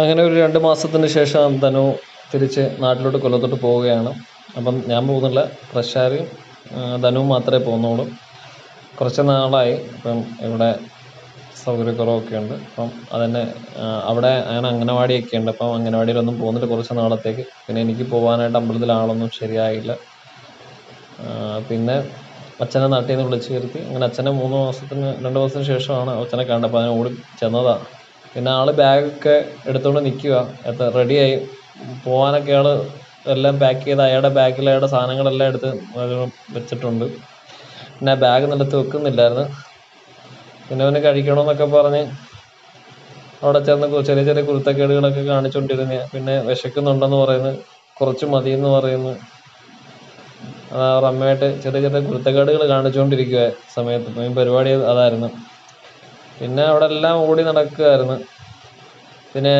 അങ്ങനെ ഒരു രണ്ട് മാസത്തിന് ശേഷം ധനു തിരിച്ച് നാട്ടിലോട്ട് കൊല്ലത്തോട്ട് പോവുകയാണ്. അപ്പം ഞാൻ പോകുന്നില്ല. പ്രശാരിയും ധനുവും മാത്രമേ പോകുന്നുള്ളൂ. കുറച്ച് നാളായി. ഇപ്പം ഇവിടെ സൗകര്യക്കുറവൊക്കെ ഉണ്ട് അപ്പം അതന്നെ അവിടെ അങ്ങനെ അംഗനവാടിയൊക്കെ ഉണ്ട്. അപ്പം അംഗനവാടിയിലൊന്നും പോകുന്നില്ല കുറച്ച് നാളത്തേക്ക്. പിന്നെ എനിക്ക് പോകാനായിട്ട് അമ്പലത്തിൽ ആളൊന്നും ശരിയായില്ല. പിന്നെ അച്ഛനെ നാട്ടിൽ നിന്ന് വിളിച്ചു വരുത്തി. അങ്ങനെ അച്ഛനെ മൂന്ന് മാസത്തിന് രണ്ട് മാസത്തിന് ശേഷമാണ് അച്ഛനെ കണ്ടപ്പോൾ അതിനെ ഓടി ചെന്നതാ. പിന്നെ ആൾ ബാഗൊക്കെ എടുത്തുകൊണ്ട് നിൽക്കുക എത്ര റെഡിയായി പോകാനൊക്കെ ആൾ എല്ലാം പാക്ക് ചെയ്ത് അയാളുടെ ബാഗിൽ അയാളുടെ സാധനങ്ങളെല്ലാം എടുത്ത് വെച്ചിട്ടുണ്ട്. പിന്നെ ബാഗ് നിലത്ത് വെക്കുന്നില്ലായിരുന്നു. പിന്നെ അവന് കഴിക്കണമെന്നൊക്കെ പറഞ്ഞ് അവിടെ ചെന്ന് ചെറിയ ചെറിയ കുരുത്തക്കേടുകളൊക്കെ കാണിച്ചുകൊണ്ടിരുന്ന പിന്നെ വിശക്കുന്നുണ്ടെന്ന് പറയുന്നു. കുറച്ച് മതിയെന്ന് പറയുന്നു. അവർ അമ്മയായിട്ട് ചെറിയ ചെറിയ കുരുത്തക്കേടുകൾ കാണിച്ചുകൊണ്ടിരിക്കുക സമയത്ത്. പരിപാടി അതായിരുന്നു. പിന്നെ അവിടെ എല്ലാം ഓടി നടക്കുകയായിരുന്നു പിന്നെ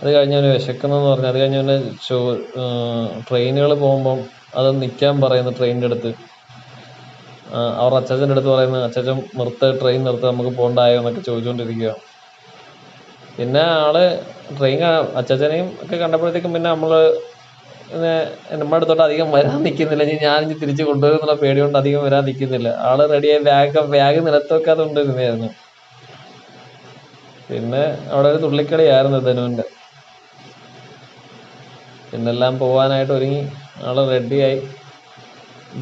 അത് കഴിഞ്ഞ് അവന് വിശക്കുന്നെന്ന് പറഞ്ഞു. അത് കഴിഞ്ഞ് അവന് ചോ ട്രെയിനുകൾ പോകുമ്പം അത് നിൽക്കാൻ പറയുന്നു ട്രെയിനിന്റെ അടുത്ത്. അവർ അച്ചാച്ചന്റെ അടുത്ത് പറയുന്നു അച്ചാച്ചൻ നിർത്ത് ട്രെയിൻ നിർത്ത് നമുക്ക് പോകണ്ടായോ എന്നൊക്കെ ചോദിച്ചുകൊണ്ടിരിക്കുക പിന്നെ ആൾ ട്രെയിൻ അച്ചാച്ചനെയും ഒക്കെ കണ്ടപ്പോഴത്തേക്കും പിന്നെ പിന്നെ നമ്മുടെ അടുത്തോട്ട് അധികം വരാൻ നിൽക്കുന്നില്ല. ഇനി ഞാൻ ഇനി തിരിച്ച് കൊണ്ടുവരുന്നുള്ള പേടി കൊണ്ട് അധികം വരാൻ നിൽക്കുന്നില്ല. ആൾ റെഡിയായി ബാഗ് ബാഗ് നിലത്ത് വെക്കാതെ പിന്നെ അവിടെ ഒരു തുള്ളിക്കളിയായിരുന്നു ധനുവിന്റെ പിന്നെല്ലാം പോവാനായിട്ട് ഒരുങ്ങി. ആൾ റെഡിയായി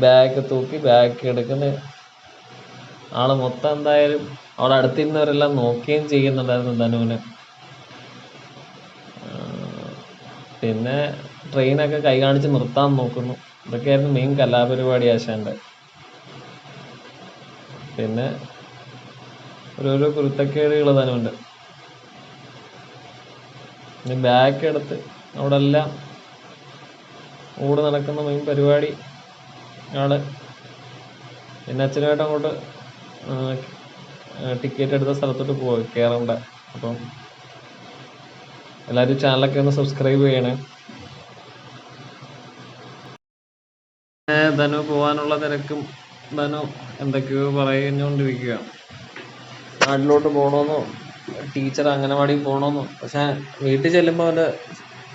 ബാഗ് തൂക്കി ബാഗ് എടുക്കുന്ന. ആൾ മൊത്തം എന്തായാലും അവിടെ അടുത്തിരുന്നവരെല്ലാം നോക്കുകയും ചെയ്യുന്നുണ്ടായിരുന്നു ധനുവിനെ. പിന്നെ ട്രെയിനൊക്കെ കൈ കാണിച്ച് നിർത്താൻ നോക്കുന്നു. ഇതൊക്കെയായിരുന്നു മെയിൻ കലാപരിപാടി ആശാന്റെ. പിന്നെ ഓരോരോ കുരുത്തക്കേടുകൾ തന്നുണ്ട് ഇനി ബാക്ക് എടുത്ത് അവിടെ എല്ലാം ഓട് നടക്കുന്ന മെയിൻ പരിപാടി ആണ്. പിന്നെ അച്ഛനുമായിട്ട് അങ്ങോട്ട് ടിക്കറ്റ് എടുത്ത സ്ഥലത്തോട്ട് പോയി കയറണ്ട അപ്പം എല്ലാവരും ചാനലൊക്കെ ഒന്ന് സബ്സ്ക്രൈബ് ചെയ്യണേ. ധനു പോവാനുള്ള തിരക്കും ധനു എന്തൊക്കെയോ പറഞ്ഞുകൊണ്ടിരിക്കുക. നാട്ടിലോട്ട് പോകണമെന്നോ ടീച്ചർ അംഗനവാടി പോകണമെന്നോ പക്ഷെ വീട്ടിൽ ചെല്ലുമ്പോൾ അവന്റെ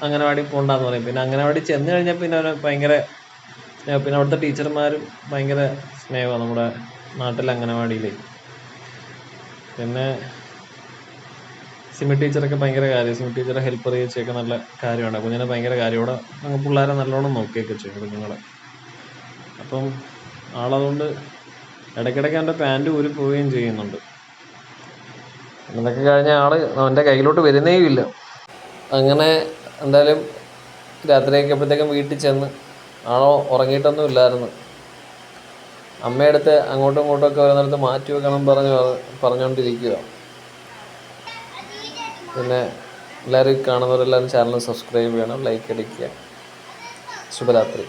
അംഗനവാടി പോകണ്ടെന്ന് പറയും. പിന്നെ അംഗനവാടി ചെന്ന് കഴിഞ്ഞാൽ പിന്നെ അവന് ഭയങ്കര പിന്നെ അവിടുത്തെ ടീച്ചർമാരും ഭയങ്കര സ്നേഹമാണ് നമ്മുടെ നാട്ടിലെ അംഗനവാടിയിൽ പിന്നെ സിമി ടീച്ചറൊക്കെ ഭയങ്കര കാര്യം സിമി ടീച്ചറെ ഹെൽപ്പ് ചെയ്യുകയൊക്കെ നല്ല കാര്യമാണ്. കുഞ്ഞിനെ ഭയങ്കര കാര്യമോടെ പിള്ളേരെ നല്ലോണം നോക്കിയൊക്കെ ചെയ്യും കുഞ്ഞുങ്ങളെ. അപ്പം ആളതുകൊണ്ട് ഇടയ്ക്കിടയ്ക്ക് അവന്റെ പാന്റ് ഊരി പോവുകയും ചെയ്യുന്നുണ്ട്. എന്നൊക്കെ കഴിഞ്ഞ ആൾ അവന്റെ കയ്യിലോട്ട് വരുന്നേയും ഇല്ല അങ്ങനെ എന്തായാലും രാത്രിയൊക്കെ ആയപ്പോഴത്തേക്കും വീട്ടിൽ ചെന്ന് ആളോ ഉറങ്ങിയിട്ടൊന്നും ഇല്ലായിരുന്നു. അമ്മയടുത്ത് അങ്ങോട്ടും ഇങ്ങോട്ടും ഒക്കെ വരുന്നിടത്ത് മാറ്റി വെക്കണം പറഞ്ഞ് പറഞ്ഞുകൊണ്ടിരിക്കുക പിന്നെ എല്ലാവരും കാണുന്നവരെല്ലാവരും ചാനൽ സബ്സ്ക്രൈബ് ചെയ്യണം ലൈക്ക് അടിക്കുക. ശുഭരാത്രി.